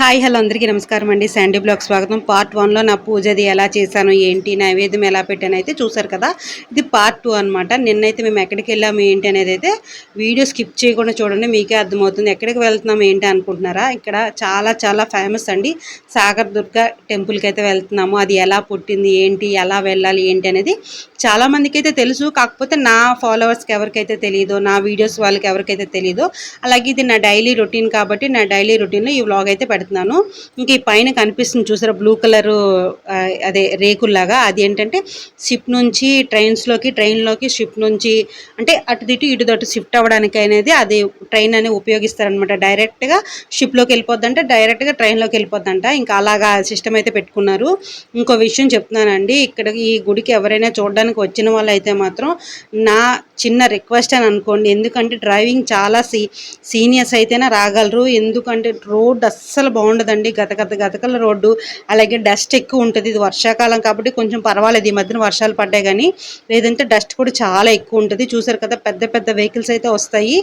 Hi hello అందరికీ నమస్కారం అండి. శాండీ బ్లాగ్ స్వాగతం. పార్ట్ వన్లో నా పూజది ఎలా చేశాను ఏంటి నైవేద్యం ఎలా పెట్టాను అయితే చూసారు కదా. ఇది పార్ట్ టూ అనమాట నిన్నైతే మేము ఎక్కడికి వెళ్ళాము ఏంటి అనేది అయితే వీడియో స్కిప్ చేయకుండా చూడండి మీకే అర్థమవుతుంది ఎక్కడికి వెళ్తున్నాం ఏంటి అనుకుంటున్నారా. ఇక్కడ చాలా చాలా ఫేమస్ అండి సాగర్ దుర్గ టెంపుల్కి అయితే వెళ్తున్నాము. అది ఎలా పుట్టింది ఏంటి ఎలా వెళ్ళాలి ఏంటి అనేది చాలామందికి అయితే తెలుసు. కాకపోతే నా ఫాలోవర్స్కి ఎవరికైతే తెలియదో నా వీడియోస్ వాళ్ళకి ఎవరికైతే తెలియదో అలాగే ఇది నా డైలీ రొటీన్ కాబట్టి నా డైలీ రొటీన్లో ఈ వ్లాగ్ అయితే పెడుతున్నాను ఇంకా ఈ పైన కనిపిస్తుంది చూసారా బ్లూ కలర్ అదే రేకుల్లాగా. అది ఏంటంటే షిప్ నుంచి ట్రైన్స్లోకి ట్రైన్లోకి షిప్ నుంచి అంటే అటు ఇటు ఇటు దటు షిఫ్ట్ అవ్వడానికి అనేది అది ట్రైన్ అనేది ఉపయోగిస్తారనమాట డైరెక్ట్గా షిప్లోకి వెళ్ళిపోద్దంటే డైరెక్ట్గా ట్రైన్లోకి వెళ్ళిపోద్దంట. ఇంకా అలాగా సిస్టమ్ అయితే పెట్టుకున్నారు. ఇంకో విషయం చెప్తున్నానండి ఇక్కడ ఈ గుడికి ఎవరైనా చూడడానికి వచ్చిన వాళ్ళు అయితే మాత్రం నా చిన్న రిక్వెస్ట్ అని అనుకోండి. ఎందుకంటే డ్రైవింగ్ చాలా సీ సీనియర్స్ అయితేనే రాగలరు. ఎందుకంటే రోడ్ అస్సలు బాగుండదండి. గత గత గతకల రోడ్డు అలాగే డస్ట్ ఎక్కువ ఉంటుంది. ఇది వర్షాకాలం కాబట్టి కొంచెం పర్వాలేదు ఈ మధ్యన వర్షాలు పడ్డాయి కానీ లేదంటే డస్ట్ కూడా చాలా ఎక్కువ ఉంటుంది. చూసారు కదా పెద్ద పెద్ద వెహికల్స్ అయితే వస్తాయి.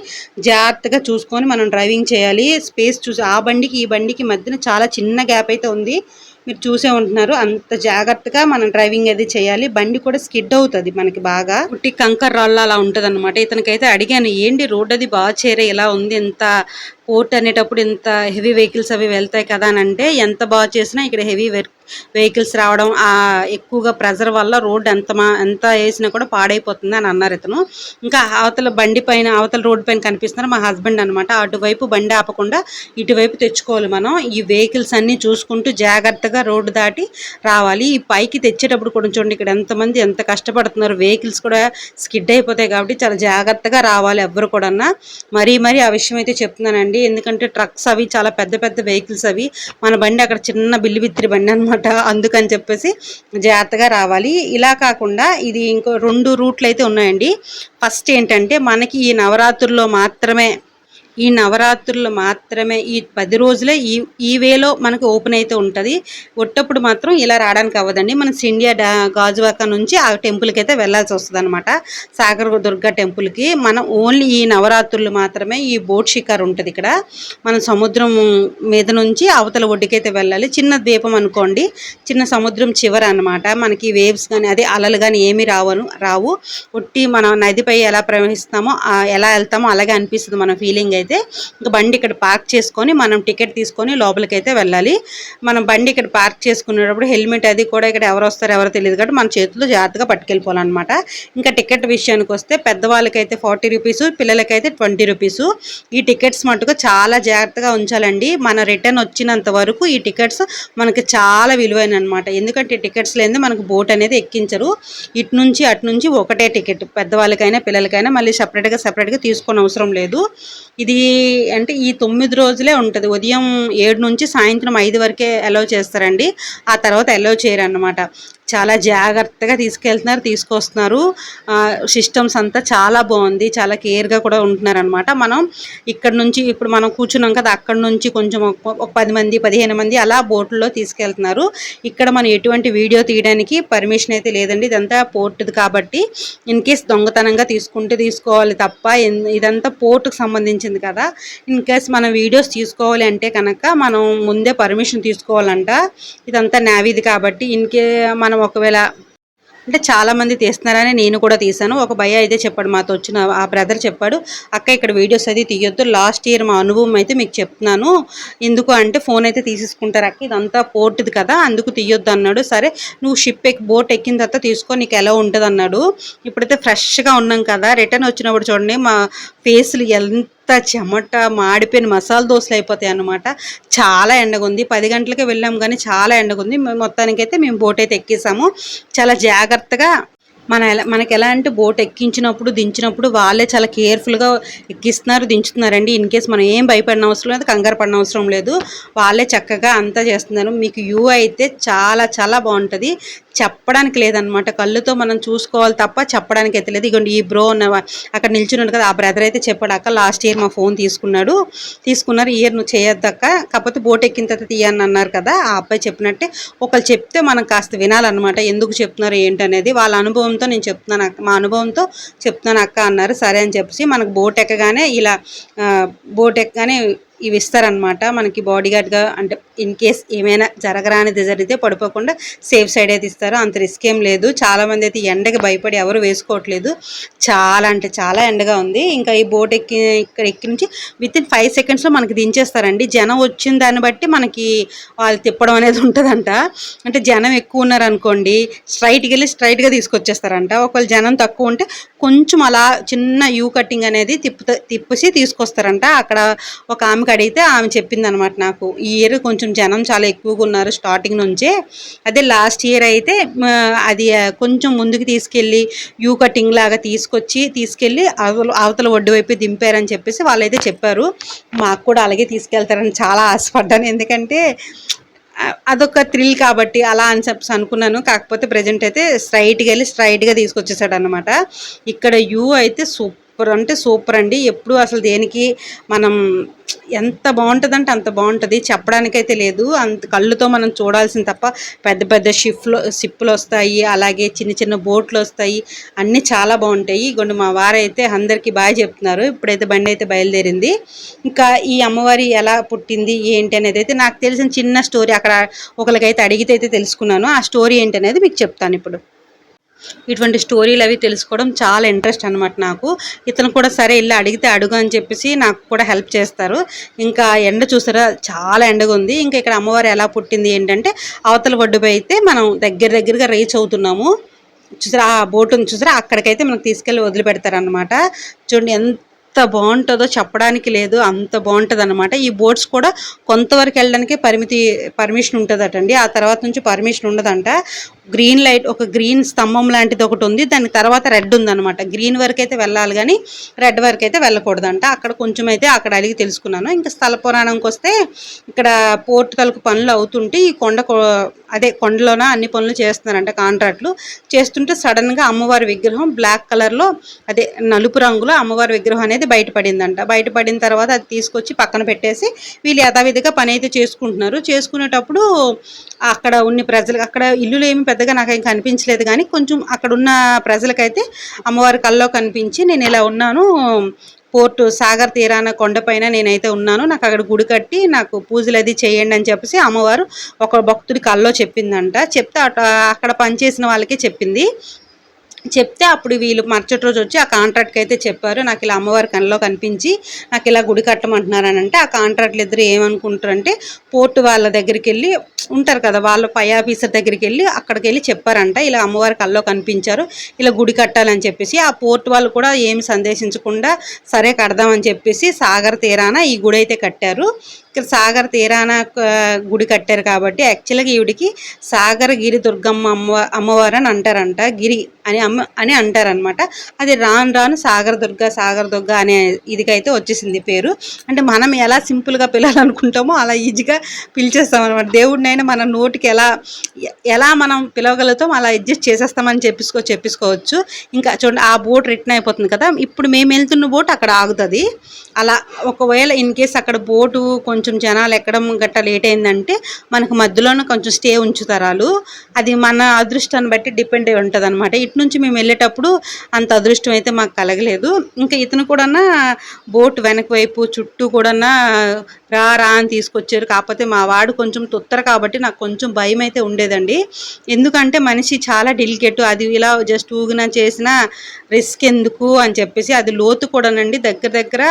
జాగ్రత్తగా చూసుకొని మనం డ్రైవింగ్ చేయాలి. స్పేస్ చూసి ఆ బండికి ఈ బండికి మధ్యన చాలా చిన్న గ్యాప్ అయితే ఉంది. మీరు చూసే ఉంటున్నారు. అంత జాగ్రత్తగా మనం డ్రైవింగ్ అది చేయాలి. బండి కూడా స్కిడ్ అవుతుంది మనకి బాగా. పుట్టి కంకర్ రాళ్ళ అలా ఉంటుంది అనమాట ఇతనికైతే అడిగాను ఏంటి రోడ్ అది బాగా చేరే ఇలా ఉంది ఎంత పోర్ట్ అనేటప్పుడు ఇంత హెవీ వెహికల్స్ అవి వెళ్తాయి కదా అని అంటే ఎంత బాగా చేసినా ఇక్కడ హెవీ వెహికల్స్ రావడం ఆ ఎక్కువగా ప్రెజర్ వల్ల రోడ్ ఎంత మా ఎంత వేసినా కూడా పాడైపోతుంది అని అన్నారు ఇతను. ఇంకా అవతల బండి పైన అవతల రోడ్ పైన కనిపిస్తున్నారు మా హస్బెండ్ అనమాట అటువైపు బండి ఆపకుండా ఇటువైపు తెచ్చుకోవాలి మనం. ఈ వెహికల్స్ అన్నీ చూసుకుంటూ జాగ్రత్తగా రోడ్డు దాటి రావాలి. ఈ పైకి తెచ్చేటప్పుడు కూడా చూడండి ఇక్కడ ఎంతమంది ఎంత కష్టపడుతున్నారు. వెహికల్స్ కూడా స్కిడ్ అయిపోతాయి కాబట్టి చాలా జాగ్రత్తగా రావాలి ఎవ్వరు కూడా మరీ మరీ ఆ విషయం అయితే చెప్తున్నానండి. ఎందుకంటే ట్రక్స్ అవి చాలా పెద్ద పెద్ద వెహికల్స్ అవి. మన బండి అక్కడ చిన్న బిల్లు బిత్తిరి బండి అనమాట అందుకని చెప్పేసి జాగ్రత్తగా రావాలి. ఇలా కాకుండా ఇది ఇంకో రెండు రూట్లు అయితే ఉన్నాయండి. ఫస్ట్ ఏంటంటే మనకి ఈ నవరాత్రుల్లో మాత్రమే ఈ నవరాత్రులు మాత్రమే ఈ పది రోజులే ఈ ఈ వేలో మనకు ఓపెన్ అయితే ఉంటుంది. ఒట్టప్పుడు మాత్రం ఇలా రావడానికి అవ్వదండి. మన సిండియా డా గాజువాక నుంచి ఆ టెంపుల్కి అయితే వెళ్ళాల్సి వస్తుంది అనమాట సాగర్ దుర్గా టెంపుల్కి. మనం ఓన్లీ ఈ నవరాత్రులు మాత్రమే ఈ బోట్ షికార్ ఉంటుంది ఇక్కడ. మనం సముద్రం మీద నుంచి అవతల ఒడ్డుకైతే వెళ్ళాలి. చిన్న ద్వీపం అనుకోండి. చిన్న సముద్రం చివర అనమాట మనకి వేవ్స్ కానీ అదే అలలు కానీ ఏమీ రావను రావు. ఒట్టి మనం నదిపై ఎలా ప్రవహిస్తామో ఎలా వెళ్తామో అలాగే అనిపిస్తుంది మన ఫీలింగ్ అయితే. అయితే ఇంకా బండి ఇక్కడ పార్క్ చేసుకొని మనం టికెట్ తీసుకొని లోపలికి అయితే వెళ్ళాలి. మనం బండి ఇక్కడ పార్క్ చేసుకునేటప్పుడు హెల్మెట్ అది కూడా ఇక్కడ ఎవరు వస్తారు ఎవరో తెలియదు కాబట్టి మన చేతిలో జాగ్రత్తగా పట్టుకెళ్ళిపోవాలన్నమాట. ఇంకా టికెట్ విషయానికి వస్తే పెద్దవాళ్ళకైతే ఫార్టీ రూపీస్ పిల్లలకైతే ట్వంటీ రూపీస్. ఈ టికెట్స్ మటుకు చాలా జాగ్రత్తగా ఉంచాలండి. మన రిటర్న్ వచ్చినంత వరకు ఈ టికెట్స్ మనకి చాలా విలువైన అనమాట ఎందుకంటే టికెట్స్ లేని మనకు బోట్ అనేది ఎక్కించరు. ఇటు నుంచి అటు నుంచి ఒకటే టికెట్. పెద్దవాళ్ళకైనా పిల్లలకైనా మళ్ళీ సపరేట్గా సపరేట్గా తీసుకొని అవసరం లేదు. ఇది అంటే ఈ తొమ్మిది రోజులే ఉంటుంది. ఉదయం ఏడు నుంచి సాయంత్రం ఐదు వరకే అలౌ చేస్తారండి. ఆ తర్వాత అలౌ చేయరు అన్నమాట చాలా జాగ్రత్తగా తీసుకెళ్తున్నారు తీసుకొస్తున్నారు. సిస్టమ్స్ అంతా చాలా బాగుంది. చాలా కేర్గా కూడా ఉంటున్నారు అనమాట మనం ఇక్కడ నుంచి ఇప్పుడు మనం కూర్చున్నాం కదా అక్కడ నుంచి కొంచెం ఒక పది మంది పదిహేను మంది అలా బోట్లో తీసుకెళ్తున్నారు. ఇక్కడ మనం ఎటువంటి వీడియో తీయడానికి పర్మిషన్ అయితే లేదండి. ఇదంతా పోర్టుది కాబట్టి ఇన్ కేస్ దొంగతనంగా తీసుకుంటే తీసుకోవాలి తప్ప ఇదంతా పోర్టుకు సంబంధించింది కదా. ఇన్ కేస్ మనం వీడియోస్ తీసుకోవాలి అంటే కనుక మనం ముందే పర్మిషన్ తీసుకోవాలంట. ఇదంతా నావీది కాబట్టి ఇన్కే మనం మనం ఒకవేళ అంటే చాలామంది తీస్తున్నారని నేను కూడా తీశాను. ఒక భయ అయితే చెప్పాడు మాతో వచ్చిన ఆ బ్రదర్ చెప్పాడు అక్క ఇక్కడ వీడియోస్ అయితే తీయొద్దు లాస్ట్ ఇయర్ మా అనుభవం అయితే మీకు చెప్తున్నాను. ఎందుకు అంటే ఫోన్ అయితే తీసేసుకుంటారు అక్క ఇదంతా పోర్టుది కదా అందుకు తీయొద్దు అన్నాడు. సరే నువ్వు షిప్ ఎక్కి బోట్ ఎక్కిన తర్వాత తీసుకో నీకు ఎలా ఉంటుంది అన్నాడు ఇప్పుడైతే ఫ్రెష్గా ఉన్నాం కదా రిటర్న్ వచ్చినప్పుడు చూడండి మా ఫేస్లు ఎంత చెమట మాడిపోయిన మసాలా దోశలు అయిపోతాయి అన్నమాట. చాలా ఎండగుంది. పది గంటలకే వెళ్ళాం కానీ చాలా ఎండగుంది. మొత్తానికైతే మేము బోట్ అయితే ఎక్కేసాము. చాలా జాగ్రత్తగా మన ఎలా మనకి ఎలా అంటే బోట్ ఎక్కించినప్పుడు దించినప్పుడు వాళ్ళే చాలా కేర్ఫుల్గా ఎక్కిస్తున్నారు దించుతున్నారండి. ఇన్ కేస్ మనం ఏం భయపడిన అవసరం లేదు కంగారు పడిన అవసరం లేదు. వాళ్ళే చక్కగా అంతా చేస్తున్నారు. మీకు వ్యూ అయితే చాలా చాలా బాగుంటుంది. చెప్పడానికి లేదనమాట కళ్ళుతో మనం చూసుకోవాలి తప్ప చెప్పడానికి అయితే లేదు. ఇగోండి ఈ బ్రో ఉన్న అక్కడ నిల్చున్నాడు కదా ఆ బ్రదర్ అయితే చెప్పాడు అక్క లాస్ట్ ఇయర్ మా ఫోన్ తీసుకున్నాడు. తీసుకున్నారు ఇయర్ నువ్వు చేయొద్దక్క. కాకపోతే బోట్ ఎక్కిన తర్వాత తీయని అన్నారు కదా ఆ అబ్బాయి చెప్పినట్టే ఒకళ్ళు చెప్తే మనం కాస్త వినాలన్నమాట. ఎందుకు చెప్తున్నారు ఏంటనేది. వాళ్ళ అనుభవంతో నేను చెప్తున్నాను అక్క మా అనుభవంతో చెప్తున్నాను అక్క అన్నారు. సరే అని చెప్పేసి మనకు బోట్ ఎక్కగానే ఇలా బోట్ ఎక్కగానే ఇవి ఇస్తారనమాట మనకి బాడీ గార్డ్గా అంటే ఇన్ కేస్ ఏమైనా జరగరానిది జరిగితే పడిపోకుండా సేఫ్ సైడ్ అయితే ఇస్తారు అంత రిస్క్ ఏం లేదు. చాలామంది అయితే ఎండకి భయపడి ఎవరు వేసుకోవట్లేదు. చాలా అంటే చాలా ఎండగా ఉంది. ఇంకా ఈ బోట్ ఎక్కి ఇక్కడ ఎక్కి నుంచి విత్ ఇన్ ఫైవ్ సెకండ్స్లో మనకి దించేస్తారండి. జనం వచ్చిన దాన్ని బట్టి మనకి వాళ్ళు తిప్పడం అనేది ఉంటుందంట. అంటే జనం ఎక్కువ ఉన్నారనుకోండి స్ట్రైట్కి వెళ్ళి స్ట్రైట్గా తీసుకొచ్చేస్తారంట. ఒకవేళ జనం తక్కువ ఉంటే కొంచెం అలా చిన్న యూ కటింగ్ అనేది తిప్పు తిప్పేసి తీసుకొస్తారంట. అక్కడ ఒక ఆమె ఆమెకు అడిగితే ఆమె చెప్పింది అనమాట నాకు ఈ ఇయర్ కొంచెం జనం చాలా ఎక్కువగా ఉన్నారు స్టార్టింగ్ నుంచే. అదే లాస్ట్ ఇయర్ అయితే అది కొంచెం ముందుకు తీసుకెళ్ళి యూ కటింగ్ లాగా తీసుకొచ్చి తీసుకెళ్ళి అవతల అవతల ఒడ్డు వైపు దింపారని చెప్పేసి వాళ్ళైతే చెప్పారు. మాకు కూడా అలాగే తీసుకెళ్తారని చాలా ఆశపడ్డాను. ఎందుకంటే అదొక థ్రిల్ కాబట్టి అలా అని చెప్పి అనుకున్నాను. కాకపోతే ప్రజెంట్ అయితే స్ట్రైట్గా వెళ్ళి స్ట్రైట్గా తీసుకొచ్చేసాడు అనమాట ఇక్కడ యూ అయితే సూపర్ సూపర్ అంటే సూపర్ అండి. ఎప్పుడు అసలు దేనికి మనం ఎంత బాగుంటుందంటే అంత బాగుంటుంది. చెప్పడానికైతే లేదు. అంత కళ్ళుతో మనం చూడాల్సింది తప్ప పెద్ద పెద్ద షిఫ్లు షిప్లు వస్తాయి. అలాగే చిన్న చిన్న బోట్లు వస్తాయి. అన్నీ చాలా బాగుంటాయి. ఇగోండి మా వారైతే అందరికీ బాగా చెప్తున్నారు. ఇప్పుడైతే బండి అయితే బయలుదేరింది. ఇంకా ఈ అమ్మవారి ఎలా పుట్టింది ఏంటి అనేది అయితే నాకు తెలిసిన చిన్న స్టోరీ అక్కడ ఒకరికైతే అడిగితే అయితే తెలుసుకున్నాను. ఆ స్టోరీ ఏంటి అనేది మీకు చెప్తాను ఇప్పుడు. ఇటువంటి స్టోరీలు అవి తెలుసుకోవడం చాలా ఇంట్రెస్ట్ అనమాట నాకు. ఇతను కూడా సరే ఇల్లు అడిగితే అడుగు అని చెప్పేసి నాకు కూడా హెల్ప్ చేస్తారు. ఇంకా ఎండ చూసారా చాలా ఎండగా ఉంది. ఇంకా ఇక్కడ అమ్మవారు ఎలా పుట్టింది ఏంటంటే అవతల ఒడ్డుపై అయితే మనం దగ్గర దగ్గరగా రీచ్ అవుతున్నాము. చూసారా ఆ బోట్ ఉంది చూసారా అక్కడికైతే మనకు తీసుకెళ్ళి వదిలిపెడతారనమాట చూడండి ఎంత బాగుంటుందో చెప్పడానికి లేదు అంత బాగుంటుంది అనమాట ఈ బోట్స్ కూడా కొంతవరకు వెళ్ళడానికి పరిమితి పర్మిషన్ ఉంటుందటండి. ఆ తర్వాత నుంచి పర్మిషన్ ఉండదంట. గ్రీన్ లైట్ ఒక గ్రీన్ స్తంభం లాంటిది ఒకటి ఉంది. దాని తర్వాత రెడ్ ఉందన్నమాట. గ్రీన్ వరకు అయితే వెళ్ళాలి కానీ రెడ్ వరకు అయితే వెళ్ళకూడదంట. అక్కడ కొంచెం అయితే అక్కడ అడిగి తెలుసుకున్నాను. ఇంకా స్థల పురాణంకి వస్తే ఇక్కడ పోర్ట్ తలకు పనులు అవుతుంటే ఈ కొండ అదే కొండలోన అన్ని పనులు చేస్తున్నారంట కాంట్రాక్ట్లు. చేస్తుంటే సడన్గా అమ్మవారి విగ్రహం బ్లాక్ కలర్లో అదే నలుపు రంగులో అమ్మవారి విగ్రహం అనేది బయటపడిందంట. బయటపడిన తర్వాత అది తీసుకొచ్చి పక్కన పెట్టేసి వీళ్ళు యథావిధిగా పని అయితే చేసుకుంటున్నారు. చేసుకునేటప్పుడు అక్కడ ఉన్న ప్రజలు అక్కడ ఇల్లులు ఏమి పెద్దగా నాకు ఏం కనిపించలేదు కానీ కొంచెం అక్కడ ఉన్న ప్రజలకైతే అమ్మవారి కల్లో కనిపించి నేను ఇలా ఉన్నాను. పోర్టు సాగర్ తీరాన కొండపైన నేనైతే ఉన్నాను. నాకు అక్కడ గుడి కట్టి నాకు పూజలు అది చేయండి అని చెప్పేసి అమ్మవారు ఒక భక్తుడి కల్లో చెప్పిందంట. చెప్తే అక్కడ పనిచేసిన వాళ్ళకే చెప్పింది. చెప్తే అప్పుడు వీళ్ళు మరుసటి రోజు వచ్చి ఆ కాంట్రాక్ట్కి అయితే చెప్పారు నాకు ఇలా అమ్మవారి కళ్ళలో కనిపించి నాకు ఇలా గుడి కట్టమంటున్నారు అని అంటే ఆ కాంట్రాక్ట్లు ఇద్దరు ఏమనుకుంటారంటే పోర్టు వాళ్ళ దగ్గరికి వెళ్ళి ఉంటారు కదా వాళ్ళ పై ఆఫీసర్ దగ్గరికి వెళ్ళి అక్కడికి వెళ్ళి చెప్పారంట ఇలా అమ్మవారి కళ్ళలో కనిపించారు ఇలా గుడి కట్టాలని చెప్పేసి ఆ పోర్ట్ వాళ్ళు కూడా ఏమి సందేశించకుండా సరే కడదామని చెప్పేసి సాగర్ తీరాన ఈ గుడి అయితే కట్టారు. ఇక్కడ సాగర్ తీరాన గుడి కట్టారు కాబట్టి యాక్చువల్గా ఈవిడికి సాగర గిరి దుర్గమ్మ అమ్మ అమ్మవారు అని అంటారంట. గిరి అని అమ్మ అని అంటారనమాట అది రాను రాను సాగర దుర్గ సాగర్ దుర్గ అనే ఇదికైతే వచ్చేసింది పేరు. అంటే మనం ఎలా సింపుల్గా పిలవాలనుకుంటామో అలా ఈజీగా పిలిచేస్తాం అనమాట దేవుడినైనా మన నోటికి ఎలా ఎలా మనం పిలవగలుగుతాం అలా అడ్జస్ట్ చేసేస్తామని చెప్పిసుకో చెప్పేసుకోవచ్చు. ఇంకా చూడండి ఆ బోట్ రిటర్న్ అయిపోతుంది కదా. ఇప్పుడు మేము వెళ్తున్న బోట్ అక్కడ ఆగుతుంది. అలా ఒకవేళ ఇన్ కేస్ అక్కడ బోటు కొంచెం కొంచెం జనాలు ఎక్కడం గట్ట లేట్ అయిందంటే మనకు మధ్యలోనే కొంచెం స్టే ఉంచుతారు వాళ్ళు అది మన అదృష్టాన్ని బట్టి డిపెండ్ అయి ఉంటుంది అనమాట ఇటు నుంచి మేము వెళ్ళేటప్పుడు అంత అదృష్టం అయితే మాకు కలగలేదు. ఇంకా ఇతను కూడా బోట్ వెనక వైపు చుట్టూ కూడా రా రా అని తీసుకొచ్చారు. కాకపోతే మా వాడు కొంచెం తొత్తర కాబట్టి నాకు కొంచెం భయం అయితే ఉండేదండి. ఎందుకంటే మనిషి చాలా డెలికేట్ అది ఇలా జస్ట్ ఊగినా చేసిన రిస్క్ ఎందుకు అని చెప్పేసి అది లోతు కూడానండి. దగ్గర దగ్గర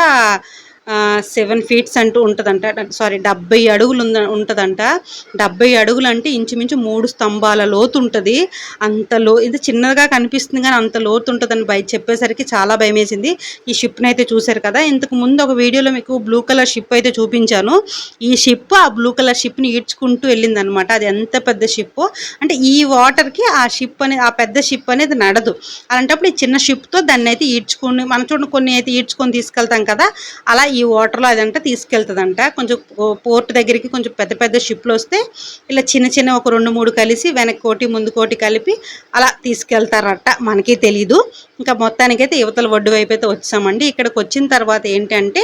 సెవెన్ ఫీట్స్ అంటూ ఉంటుందంట. సారీ డెబ్బై అడుగులు ఉంటుందంట. డెబ్బై అడుగులు అంటే ఇంచుమించు మూడు స్తంభాల లోతు ఉంటుంది. అంత లో ఇది చిన్నగా కనిపిస్తుంది కానీ అంత లోతు ఉంటుందని బయ చెప్పేసరికి చాలా భయం వేసింది ఈ షిప్ని అయితే చూశారు కదా. ఇంతకు ముందు ఒక వీడియోలో మీకు బ్లూ కలర్ షిప్ అయితే చూపించాను. ఈ షిప్ ఆ బ్లూ కలర్ షిప్ని ఈడ్చుకుంటూ వెళ్ళింది అనమాట అది ఎంత పెద్ద షిప్ అంటే ఈ వాటర్కి ఆ షిప్ అనేది ఆ పెద్ద షిప్ అనేది నడదు. అలాంటప్పుడు ఈ చిన్న షిప్తో దాన్ని అయితే ఈడ్చుకుని మన చూడండి కొన్ని అయితే ఈడ్చుకొని తీసుకెళ్తాం కదా. అలా ఈ వాటర్లో అదంట తీసుకెళ్తుందంట. కొంచెం పోర్ట్ దగ్గరికి కొంచెం పెద్ద పెద్ద షిప్లు వస్తే ఇలా చిన్న చిన్న ఒక రెండు మూడు కలిసి వెనక్కి కోటి ముందు కోటి కలిపి అలా తీసుకెళ్తారట. మనకి తెలీదు. ఇంకా మొత్తానికైతే యువతల ఒడ్డు వైపు అయితే వచ్చామండి. ఇక్కడికి వచ్చిన తర్వాత ఏంటంటే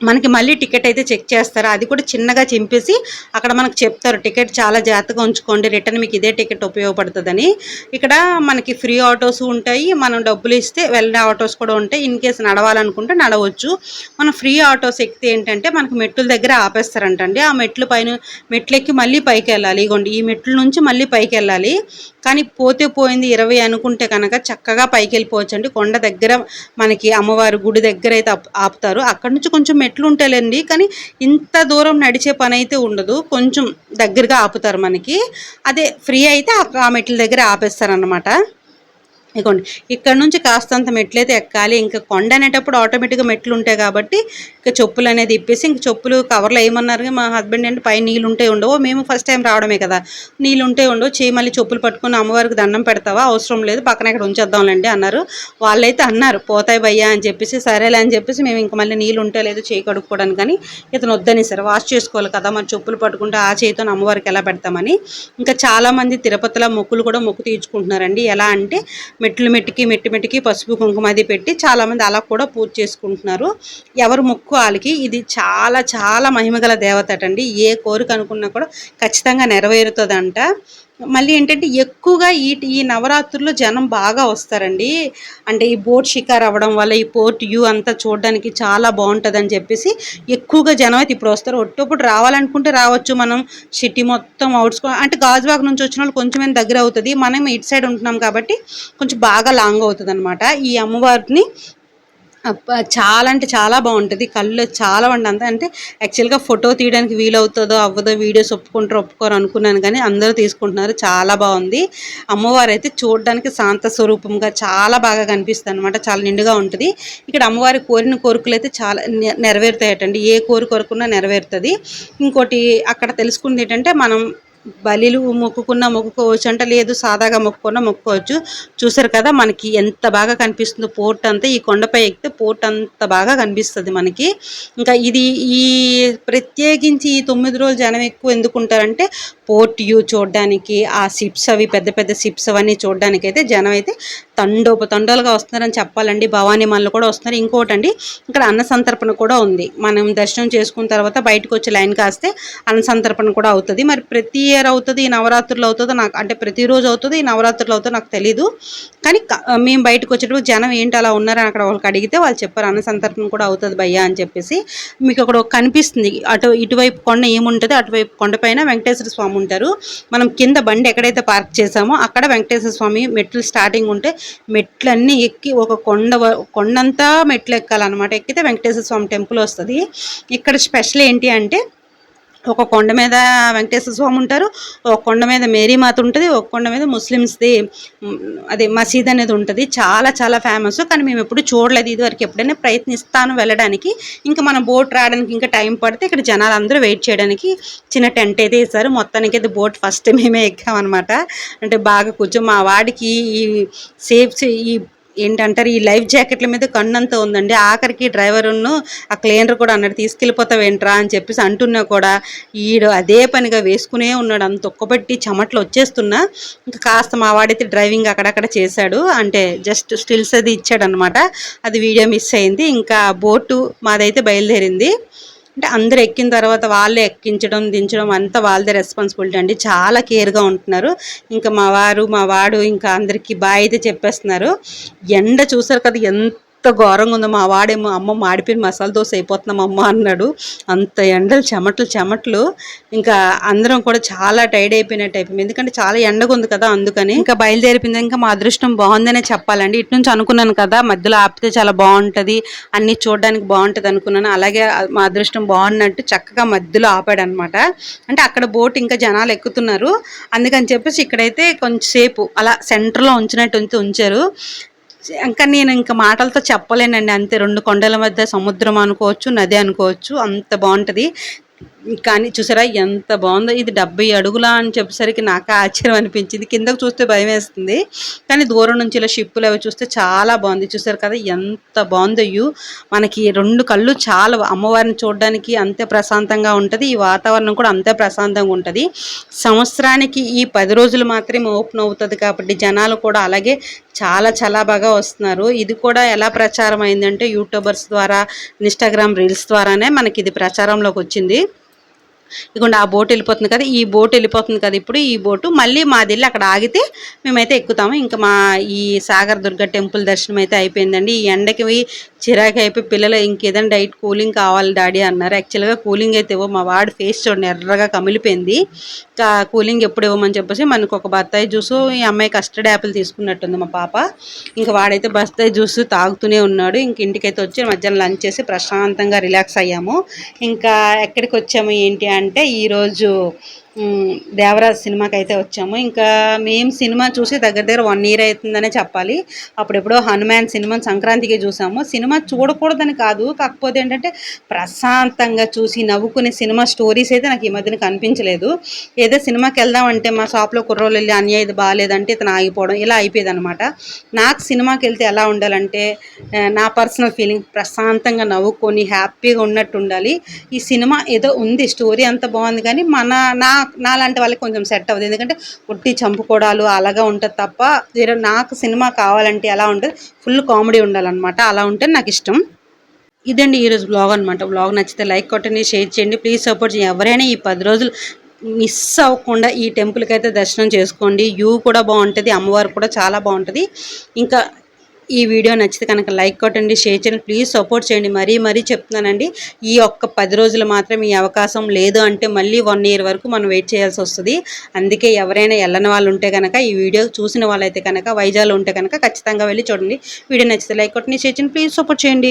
మనకి మళ్ళీ టికెట్ అయితే చెక్ చేస్తారు? అది కూడా చిన్నగా చింపేసి అక్కడ మనకు చెప్తారు టికెట్ చాలా జాగ్రత్తగా ఉంచుకోండి రిటర్న్ మీకు ఇదే టికెట్ ఉపయోగపడుతుందని. ఇక్కడ మనకి ఫ్రీ ఆటోస్ ఉంటాయి మనం డబ్బులు ఇస్తే వెళ్ళే ఆటోస్ కూడా ఉంటాయి ఇన్ కేసు నడవాలనుకుంటే నడవచ్చు. మనం ఫ్రీ ఆటోస్ ఎక్కితే ఏంటంటే మనకు మెట్ల దగ్గర ఆపేస్తారంటండి. ఆ మెట్లు పైన మెట్లు ఎక్కి మళ్ళీ పైకి వెళ్ళాలి. ఇగోండి ఈ మెట్ల నుంచి మళ్ళీ పైకి వెళ్ళాలి. కానీ పోతే పోయింది ఇరవై అనుకుంటే కనుక చక్కగా పైకి వెళ్ళిపోవచ్చు అండి కొండ దగ్గర మనకి అమ్మవారి గుడి దగ్గర అయితే ఆపుతారు. అక్కడ నుంచి కొంచెం మెట్లు ఉంటాయండి కానీ ఇంత దూరం నడిచే పని అయితే ఉండదు. కొంచెం దగ్గరగా ఆపుతారు మనకి. అదే ఫ్రీ అయితే ఆ- ఆ మెట్ల దగ్గర ఆపేస్తారనమాట ఇదిగోండి ఇక్కడ నుంచి కాస్తంత మెట్లు అయితే ఎక్కాలి. ఇంకా కొండ అనేటప్పుడు ఆటోమేటిక్గా మెట్లు ఉంటాయి కాబట్టి ఇంకా చెప్పులు అనేది ఇప్పేసి ఇంక చెప్పులు కవర్లో ఏమన్నారు మా హస్బెండ్ అంటే పైన నీళ్ళు ఉంటే ఉండవు. మేము ఫస్ట్ టైం రావడమే కదా. నీళ్ళు ఉంటే ఉండవు. చేయి మళ్ళీ చెప్పులు పట్టుకుని అమ్మవారికి దండం పెడతావా? అవసరం లేదు. పక్కన ఇక్కడ ఉంచేద్దాంలేండి అన్నారు. వాళ్ళైతే అన్నారు పోతాయి భయ్యా అని చెప్పేసి సరేలే అని చెప్పేసి మేము ఇంక మళ్ళీ నీళ్ళు ఉంటే లేదు చేయి కడుక్కోవడానికి కానీ ఇతను వద్దని సరే. వాష్ చేసుకోవాలి కదా. మరి చెప్పులు పట్టుకుంటే ఆ చేతితో అమ్మవారికి ఎలా పెడతామని. ఇంకా చాలామంది తిరుపతిలో మొక్కులు కూడా మొక్కు తీర్చుకుంటున్నారండి. ఎలా అంటే మెట్లు మెట్టికి మెట్టి మెట్టికి పసుపు కుంకుమ అది పెట్టి చాలామంది అలా కూడా పూజ చేసుకుంటున్నారు. ఎవరు మొక్కు వాళ్ళకి ఇది చాలా చాలా మహిమగల దేవత అటండి ఏ కోరిక అనుకున్నా కూడా ఖచ్చితంగా నెరవేరుతుందంట. మళ్ళీ ఏంటంటే ఎక్కువగా ఈ ఈ నవరాత్రుల్లో జనం బాగా వస్తారండి. అంటే ఈ బోట్ షికార్ అవ్వడం వల్ల ఈ పోర్ట్ వ్యూ అంతా చూడడానికి చాలా బాగుంటుందని చెప్పేసి ఎక్కువగా జనం అయితే ఇప్పుడు వస్తారు. ఒట్టప్పుడు రావాలనుకుంటే రావచ్చు మనం. సిటీ మొత్తం అవుట్స్కో అంటే గాజువాక నుంచి వచ్చిన వాళ్ళు కొంచెం దగ్గర అవుతుంది. మనం ఇటు సైడ్ ఉంటున్నాం కాబట్టి కొంచెం బాగా లాంగ్ అవుతుంది అనమాట ఈ అమ్మవారిని చాలా అంటే చాలా బాగుంటుంది. కళ్ళు చాలా వండి అంత అంటే యాక్చువల్గా ఫోటో తీయడానికి వీలవుతుందో అవ్వదో వీడియోస్ ఒప్పుకుంటారో ఒప్పుకోరు అనుకున్నాను కానీ అందరూ తీసుకుంటున్నారు. చాలా బాగుంది. అమ్మవారు అయితే చూడడానికి శాంత స్వరూపంగా చాలా బాగా కనిపిస్తుంది అనమాట చాలా నిండుగా ఉంటుంది. ఇక్కడ అమ్మవారి కోరిన కోరికలు అయితే చాలా నెరవేరుతాయటండి. ఏ కోరిక కోరుకున్నా నెరవేరుతుంది. ఇంకోటి అక్కడ తెలుసుకుంది ఏంటంటే మనం బలిలు మొక్కుకున్నా మొక్కుకోవచ్చు అంటే లేదు సాదాగా మొక్కుకున్నా మొక్కుకోవచ్చు. చూసారు కదా మనకి ఎంత బాగా కనిపిస్తుందో పోర్ట్ అంతా ఈ కొండపై ఎక్కితే పోర్ట్ అంత బాగా కనిపిస్తుంది మనకి. ఇంకా ఇది ఈ ప్రత్యేకించి ఈ తొమ్మిది రోజులు జనం ఎక్కువ ఎందుకు ఉంటారంటే పోర్ట్ వ్యూ చూడడానికి ఆ సిప్స్ అవి పెద్ద పెద్ద సిప్స్ అవన్నీ చూడడానికి అయితే జనం అయితే తండోపు తండోలుగా వస్తున్నారని చెప్పాలండి. భవానీ మళ్ళీ కూడా వస్తున్నారు. ఇంకోటి అండి ఇక్కడ అన్న సంతర్పణ కూడా ఉంది. మనం దర్శనం చేసుకున్న తర్వాత బయటకు వచ్చి లైన్ కాస్తే అన్న సంతర్పణ కూడా అవుతుంది. మరి ప్రతి ఇయర్ అవుతుంది ఈ నవరాత్రులు అవుతుందో నాకు అంటే ప్రతిరోజు అవుతుంది ఈ నవరాత్రులు అవుతుందో నాకు తెలీదు. కానీ మేము బయటకు వచ్చేటప్పుడు జనం ఏంటి అలా ఉన్నారని అక్కడ వాళ్ళకి అడిగితే వాళ్ళు చెప్పారు అన్న సంతర్పణ కూడా అవుతుంది భయ్యా అని చెప్పేసి. మీకు అక్కడ ఒక కనిపిస్తుంది అటు ఇటువైపు కొండ ఏముంటుంది అటువైపు కొండపైన వెంకటేశ్వర స్వామి ఉంటారు. మనం కింద బండి ఎక్కడైతే పార్క్ చేసామో అక్కడ వెంకటేశ్వర స్వామి మెట్లు స్టార్టింగ్ ఉంటే మెట్లన్నీ ఎక్కి ఒక కొండ కొండంతా మెట్లు ఎక్కాలన్నమాట. ఎక్కితే వెంకటేశ్వర స్వామి టెంపుల్ వస్తుంది. ఇక్కడ స్పెషల్ ఏంటి అంటే ఒక కొండ మీద వెంకటేశ్వర స్వామి ఉంటారు ఒక కొండ మీద మేరీమాత ఉంటుంది ఒక కొండ మీద ముస్లిమ్స్ది అది మసీద్ అనేది ఉంటుంది. చాలా చాలా ఫేమస్ కానీ మేము ఎప్పుడు చూడలేదు ఇదివరకు. ఎప్పుడైనా ప్రయత్నిస్తాను వెళ్ళడానికి. ఇంకా మన బోట్ రావడానికి ఇంకా టైం పడితే ఇక్కడ జనాలు అందరూ వెయిట్ చేయడానికి చిన్న టెంట్ అయితే వేశారు. మొత్తానికి అయితే బోట్ ఫస్ట్ మేమే ఎక్కామన్నమాట. అంటే బాగా కూర్చో మా వాడికి ఈ సేఫ్ ఈ ఏంటంటారు ఈ లైఫ్ జాకెట్ల మీద కన్నంత ఉందండి. ఆఖరికి డ్రైవరును ఆ క్లీనర్ కూడా అన్నాడు తీసుకెళ్ళిపోతావు ఏంట్రా అని చెప్పేసి అంటున్నా కూడా ఈడు అదే పనిగా వేసుకునే ఉన్నాడు. అంత ఒక్కబట్టి చెమట్లు వచ్చేస్తున్నా. ఇంకా కాస్త మా వాడైతే డ్రైవింగ్ అక్కడక్కడ చేశాడు. అంటే జస్ట్ స్టిల్స్ అది ఇచ్చాడనమాట అది వీడియో మిస్ అయింది. ఇంకా బోటు మాదైతే బయలుదేరింది. అంటే అందరు ఎక్కిన తర్వాత వాళ్ళే ఎక్కించడం దించడం అంతా వాళ్ళదే రెస్పాన్సిబిలిటీ అండి. చాలా కేర్గా ఉంటున్నారు. ఇంకా మా వారు మా వాడు ఇంకా అందరికీ బాయ్ అయితే చెప్పేస్తున్నారు. ఎండ చూసారు కదా ఎంత ఘోరంగా ఉందో మా వాడేమో అమ్మ మాడిపోయిన మసాలా దోశ అయిపోతున్నాం అమ్మ అన్నాడు. అంత ఎండలు చెమటలు చెమటలు. ఇంకా అందరం కూడా చాలా టైర్డ్ అయిపోయినట్టు అయిపోయింది. ఎందుకంటే చాలా ఎండగా ఉంది కదా అందుకని. ఇంకా బయలుదేరిపోయింది. ఇంకా మా అదృష్టం బాగుందనే చెప్పాలండి. ఇటు నుంచి అనుకున్నాను కదా మధ్యలో ఆపితే చాలా బాగుంటుంది అన్ని చూడడానికి బాగుంటుంది అనుకున్నాను. అలాగే మా అదృష్టం బాగున్నట్టు చక్కగా మధ్యలో ఆపాడు అనమాట అంటే అక్కడ బోట్ ఇంకా జనాలు ఎక్కుతున్నారు. అందుకని చెప్పేసి ఇక్కడైతే కొంచెంసేపు అలా సెంటర్లో ఉంచినట్టు ఉంచి ఉంచారు. ఇంకా నేను ఇంకా మాటలతో చెప్పలేనండి. అంతే రెండు కొండల మధ్య సముద్రం అనుకోవచ్చు నది అనుకోవచ్చు అంత బాగుంటుంది. కానీ చూసారా ఎంత బాగుందో ఇది డెబ్బై అడుగులా అని చెప్పేసరికి నాకు ఆశ్చర్యం అనిపించింది. కిందకు చూస్తే భయం వేస్తుంది. కానీ దూరం నుంచి ఇలా షిప్పులు అవి చూస్తే చాలా బాగుంది. చూసారు కదా ఎంత బాగుందో వ్యూ. మనకి రెండు కళ్ళు చాలా అమ్మవారిని చూడడానికి అంతే ప్రశాంతంగా ఉంటుంది. ఈ వాతావరణం కూడా అంతే ప్రశాంతంగా ఉంటుంది. సంవత్సరానికి ఈ పది రోజులు మాత్రమే ఓపెన్ అవుతుంది కాబట్టి జనాలు కూడా అలాగే చాలా చాలా బాగా వస్తున్నారు. ఇది కూడా ఎలా ప్రచారం అయిందంటే యూట్యూబర్స్ ద్వారా ఇన్స్టాగ్రామ్ రీల్స్ ద్వారానే మనకి ఇది ప్రచారంలోకి వచ్చింది. ఇదిగోండి ఆ బోట్ వెళ్ళిపోతుంది కదా ఈ బోట్ వెళ్ళిపోతుంది కదా ఇప్పుడు ఈ బోటు మళ్ళీ మాది వెళ్ళి అక్కడ ఆగితే మేమైతే ఎక్కుతాము. ఇంకా మా ఈ సాగర్ దుర్గ టెంపుల్ దర్శనం అయితే అయిపోయిందండి. ఈ ఎండకి చిరాకు అయిపోయి పిల్లలు ఇంకేదైనా డైట్ కూలింగ్ కావాలి డాడీ అన్నారు. యాక్చువల్గా కూలింగ్ అయితే మా వాడు ఫేస్ చూడండి ఎర్రగా కమిలిపోయింది. కూలింగ్ ఎప్పుడు ఇవ్వమని చెప్పేసి మనకు ఒక బత్తాయి జ్యూసు ఈ అమ్మాయి కస్టర్డ్ యాపిల్ తీసుకున్నట్టుంది మా పాప. ఇంకా వాడైతే బత్తాయి జ్యూస్ తాగుతూనే ఉన్నాడు. ఇంక ఇంటికైతే వచ్చి మధ్యాహ్నం లంచ్ చేసి ప్రశాంతంగా రిలాక్స్ అయ్యాము. ఇంకా ఎక్కడికి వచ్చాము ఏంటి అంటే ఈరోజు దేవరాజ్ సినిమాకి అయితే వచ్చాము. ఇంకా మేము సినిమా చూసి దగ్గర దగ్గర వన్ ఇయర్ అవుతుందనే చెప్పాలి. అప్పుడెప్పుడో హనుమాన్ సినిమా సంక్రాంతికి చూసాము. సినిమా చూడకూడదని కాదు కాకపోతే ఏంటంటే ప్రశాంతంగా చూసి నవ్వుకునే సినిమా స్టోరీస్ అయితే నాకు ఈ మధ్యన కనిపించలేదు. ఏదో సినిమాకి వెళ్దామంటే మా షాప్లో కుర్రోళ్ళు వెళ్ళి అన్య ఇది బాగాలేదంటే ఇతను ఆగిపోవడం ఇలా అయిపోయేది అనమాట నాకు సినిమాకి వెళ్తే ఎలా ఉండాలంటే నా పర్సనల్ ఫీలింగ్ ప్రశాంతంగా నవ్వుకొని హ్యాపీగా ఉన్నట్టు ఉండాలి ఈ సినిమా ఏదో ఉంది స్టోరీ అంత బాగుంది కానీ మన నా నాలాంటి వాళ్ళకి కొంచెం సెట్ అవ్వదు. ఎందుకంటే ఉట్టి చంపుకోవడాలు అలాగా ఉంటుంది తప్ప నాకు సినిమా కావాలంటే ఎలా ఉంటుంది? ఫుల్ కామెడీ ఉండాలన్నమాట. అలా ఉంటే నాకు ఇష్టం. ఇదండి ఈరోజు బ్లాగ్ అనమాట బ్లాగ్ నచ్చితే లైక్ కొట్టండి షేర్ చేయండి. ప్లీజ్ సపోర్ట్ చేయండి. ఎవరైనా ఈ పది రోజులు మిస్ అవ్వకుండా ఈ టెంపుల్కి అయితే దర్శనం చేసుకోండి. యూ కూడా బాగుంటుంది అమ్మవారు కూడా చాలా బాగుంటుంది. ఇంకా ఈ వీడియో నచ్చితే కనుక లైక్ కొట్టండి షేర్ చేయండి ప్లీజ్ సపోర్ట్ చేయండి. మరీ మరీ చెప్తున్నానండి ఈ ఒక్క పది రోజులు మాత్రం ఈ అవకాశం లేదు అంటే మళ్ళీ వన్ ఇయర్ వరకు మనం వెయిట్ చేయాల్సి వస్తుంది. అందుకే ఎవరైనా వెళ్ళని వాళ్ళు ఉంటే కనుక ఈ వీడియో చూసిన వాళ్ళైతే కనుక వైజాగ్లో ఉంటే కనుక ఖచ్చితంగా వెళ్ళి చూడండి. వీడియో నచ్చితే లైక్ కొట్టండి షేర్ చేయండి ప్లీజ్ సపోర్ట్ చేయండి.